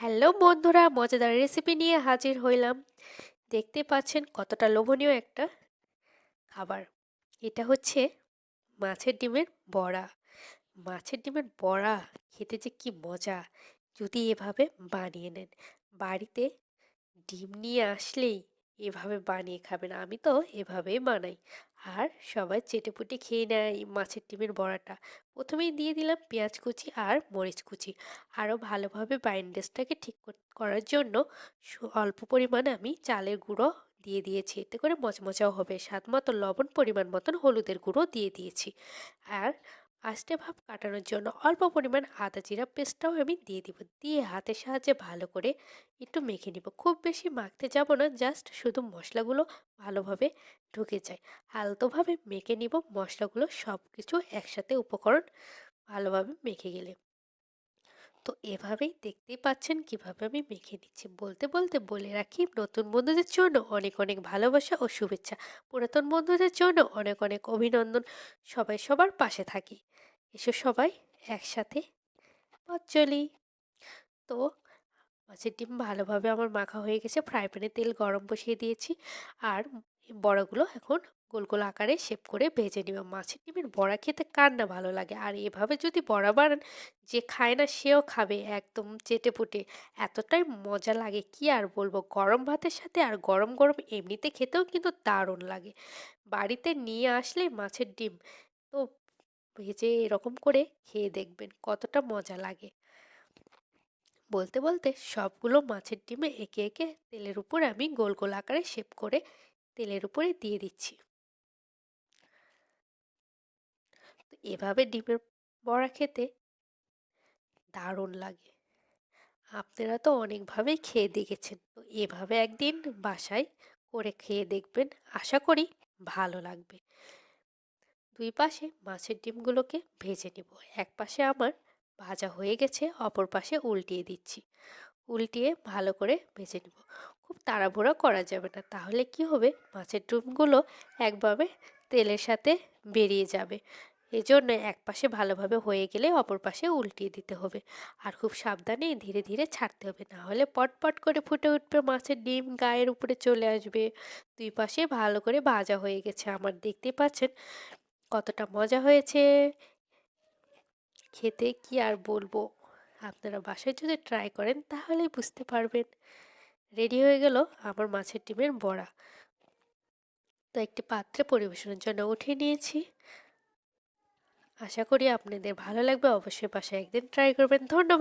Hello বন্ধুরা, মজাদার recipe নিয়ে হাজির হইলাম। দেখতে পাচ্ছেন কতটা লোভনীয় একটা খাবার। এটা হচ্ছে মাছের ডিমের বড়া। মাছের ডিমের বড়া খেতে যে কি মজা! যদি এভাবে বানিয়ে নেন। বাড়িতে ডিম নিয়ে আসলেই এভাবে বানিয়ে খাবেন। আমি তো এভাবেই বানাই। আর সবাই চেটেপুটে খেয়ে নেয় মাছের ডিমের বড়াটা। প্রথমেই দিয়ে দিলাম পেঁয়াজ কুচি আর মরিচ কুচি। আরও ভালোভাবে বাইন্ডেসটাকে ঠিক করার জন্য অল্প পরিমাণে আমি চালের গুঁড়ো দিয়ে দিয়েছি। এতে করে মচমচাও হবে। স্বাদ মতো লবণ পরিমাণ মতন হলুদের গুঁড়ো দিয়ে দিয়েছি। আর আস্তে ভাব কাটানোর জন্য অল্প পরিমাণ আদা জিরা পেস্টটাও আমি দিয়ে দিব। দিয়ে হাতের সাহায্যে ভালো করে একটু মেখে নিব। খুব বেশি মাখতে যাব না, জাস্ট শুধু মশলাগুলো ভালোভাবে ঢুকে যায়। হালতোভাবে মেখে নিব, মশলাগুলো সব কিছু একসাথে উপকরণ ভালোভাবে মেখে গেলে। তো এভাবেই দেখতেই পাচ্ছেন কীভাবে আমি মেখে নিচ্ছি। বলতে বলতে বলে রাখি, নতুন বন্ধুদের জন্য অনেক অনেক ভালোবাসা ও শুভেচ্ছা। পুরাতন বন্ধুদের জন্য অনেক অনেক অভিনন্দন। সবাই সবার পাশে থাকি। এসো সবাই একসাথে পথ চলি। তো মাছের ডিম ভালোভাবে আমার মাখা হয়ে গেছে। ফ্রাই প্যানে তেল গরম বসিয়ে দিয়েছি। আর বড়াগুলো এখন গোল গোল আকারে শেপ করে ভেজে নিব। মাছের ডিমের বড়া খেতে কার না ভালো লাগে? আর এভাবে যদি বড়া বানান, যে খায় না সেও খাবে একদম চেটে পুটে এতটাই মজা লাগে, কি আর বলব? গরম ভাতের সাথে আর গরম গরম এমনিতে খেতেও কিন্তু দারুণ লাগে। বাড়িতে নিয়ে আসলে মাছের ডিম, তো ভেজে এরকম করে খেয়ে দেখবেন কতটা মজা লাগে। বলতে বলতে সবগুলো মাছের ডিমে একে একে তেলের উপর আমি গোল গোল আকারে শেপ করে তেলের উপরে দিয়ে দিচ্ছি। এভাবে ডিমের বড়া খেতে দারুণ লাগে। আপনারা তো অনেকভাবেই খেয়ে দেখেছেন। তো এভাবে একদিন বাসায় করে খেয়ে দেখবেন। আশা করি ভালো লাগবে। দুই পাশে মাছের ডিমগুলোকে ভেজে নেব। এক পাশে আমার ভাজা হয়ে গেছে, অপর পাশে উল্টিয়ে দিচ্ছি। উল্টিয়ে ভালো করে ভেজে নেব। খুব তাড়াহুড়া করা যাবে না। তাহলে কি হবে? মাছের ডিমগুলো একভাবে তেলের সাথে বেরিয়ে যাবে। এজন্য এক পাশে ভালোভাবে হয়ে গেলে অপর পাশে উল্টিয়ে দিতে হবে। আর খুব সাবধানে ধীরে ধীরে ছাড়তে হবে, না হলে পটপট করে ফুটে উঠবে মাছের ডিম, গায়ের উপরে চলে আসবে। দুই পাশে ভালো করে ভাজা হয়ে গেছে আমার, দেখতে পাচ্ছেন কতটা মজা হয়েছে। খেতে কি আর বলব, আপনারা বাসায় যদি ট্রাই করেন তাহলেই বুঝতে পারবেন। রেডি হয়ে গেল আমার মাছের ডিমের বড়া। তো একটি পাত্রে পরিবেশনের জন্য উঠিয়ে নিয়েছি। আশা করি আপনাদের ভালো লাগবে। অবশ্যই পাশে একদিন ট্রাই করবেন। ধন্যবাদ।